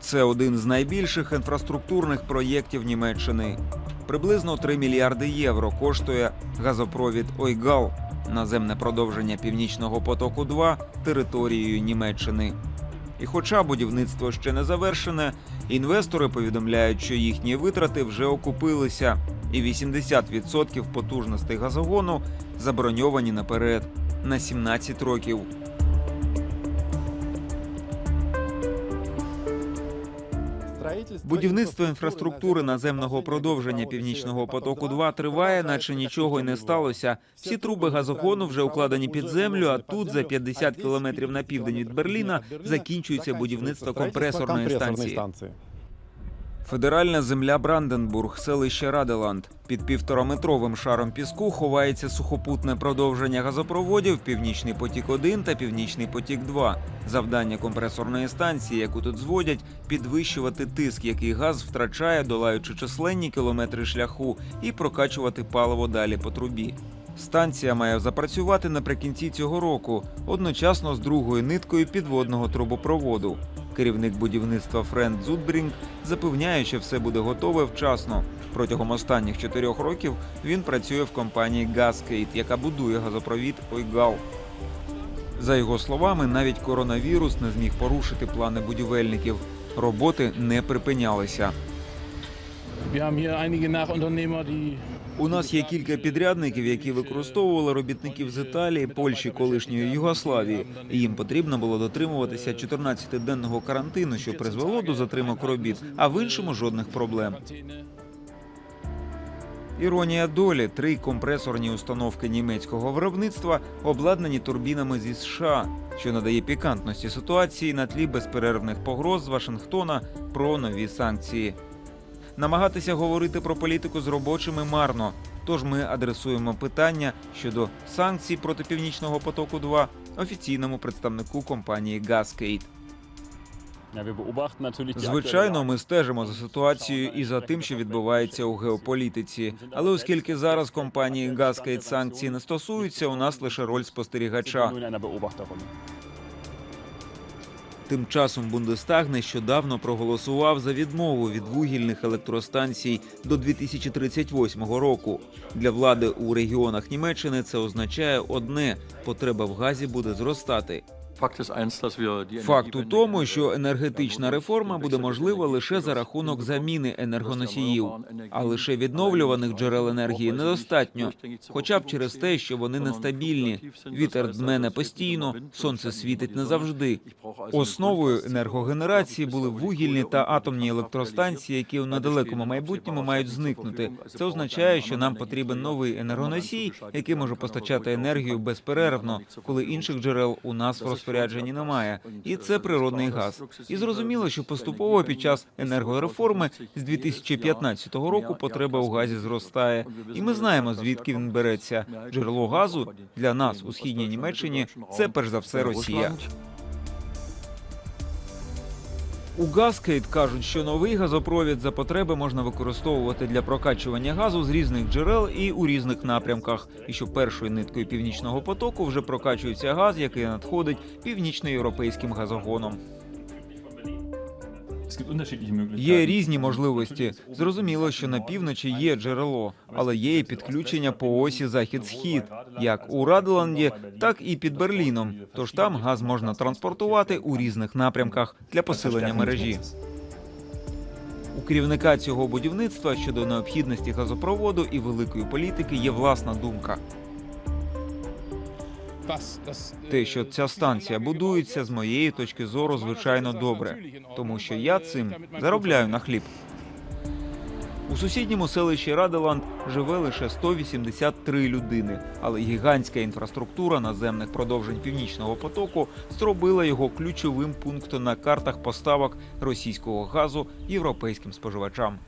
Це один з найбільших інфраструктурних проєктів Німеччини. Приблизно 3 мільярди євро коштує газопровід Ойгал, наземне продовження Північного потоку 2 територією Німеччини. І хоча будівництво ще не завершене, інвестори повідомляють, що їхні витрати вже окупилися, і 80% потужностей газогону заброньовані наперед на 17 років. Будівництво інфраструктури наземного продовження північного потоку 2 триває, наче нічого й не сталося. Всі труби газогону вже укладені під землю. А тут за 50 кілометрів на південь від Берліна закінчується будівництво компресорної станції. Федеральна земля Бранденбург, селище Раделанд. Під півтораметровим шаром піску ховається сухопутне продовження газопроводів Північний потік 1 та Північний потік 2 Завдання компресорної станції, яку тут зводять, підвищувати тиск, який газ втрачає, долаючи численні кілометри шляху, і прокачувати паливо далі по трубі. Станція має запрацювати наприкінці цього року, одночасно з другою ниткою підводного трубопроводу. Керівник будівництва Френд Зудбрінг запевняє, що все буде готове вчасно. Протягом останніх чотирьох років він працює в компанії Газкейт, яка будує газопровід Ойгал. За його словами, навіть коронавірус не зміг порушити плани будівельників. Роботи не припинялися. У нас є кілька підрядників, які використовували робітників з Італії, Польщі, колишньої Югославії. Їм потрібно було дотримуватися 14-денного карантину, що призвело до затримок робіт, а в іншому жодних проблем. Іронія долі: три компресорні установки німецького виробництва обладнані турбінами зі США, що надає пікантності ситуації на тлі безперервних погроз з Вашингтона про нові санкції. Намагатися говорити про політику з робочими марно. Тож ми адресуємо питання щодо санкцій проти північного потоку 2 офіційному представнику компанії Газкейт. Звичайно, ми стежимо за ситуацією і за тим, що відбувається у геополітиці. Але оскільки зараз компанії Газкейт санкції не стосуються, у нас лише роль спостерігача. Тим часом Бундестаг нещодавно проголосував за відмову від вугільних електростанцій до 2038 року. Для влади у регіонах Німеччини це означає одне: потреба в газі буде зростати. Факт у тому, що енергетична реформа буде можлива лише за рахунок заміни енергоносіїв, а лише відновлюваних джерел енергії недостатньо, хоча б через те, що вони нестабільні. Вітер дме не постійно, сонце світить не завжди. Основою енергогенерації були вугільні та атомні електростанції, які у недалекому майбутньому мають зникнути. Це означає, що нам потрібен новий енергоносій, який може постачати енергію безперервно, коли інших джерел у нас в розпорядженні немає. І це природний газ. І зрозуміло, що поступово під час енергореформи з 2015 року потреба у газі зростає. І ми знаємо, звідки він береться. Джерело газу для нас у східній Німеччині це перш за все Росія. У Газкейт кажуть, що новий газопровід за потреби можна використовувати для прокачування газу з різних джерел і у різних напрямках. І що першою ниткою північного потоку вже прокачується газ, який надходить північноєвропейським газогоном. Є різні можливості. Зрозуміло, що на півночі є джерело, але є і підключення по осі захід-схід, як у Радланді, так і під Берліном. Тож там газ можна транспортувати у різних напрямках для посилення мережі. У керівника цього будівництва щодо необхідності газопроводу і великої політики є власна думка. Те, що ця станція будується, з моєї точки зору, звичайно, добре, тому що я цим заробляю на хліб. У сусідньому селищі Раделанд живе лише 183 людини, але гігантська інфраструктура наземних продовжень північного потоку зробила його ключовим пунктом на картах поставок російського газу європейським споживачам.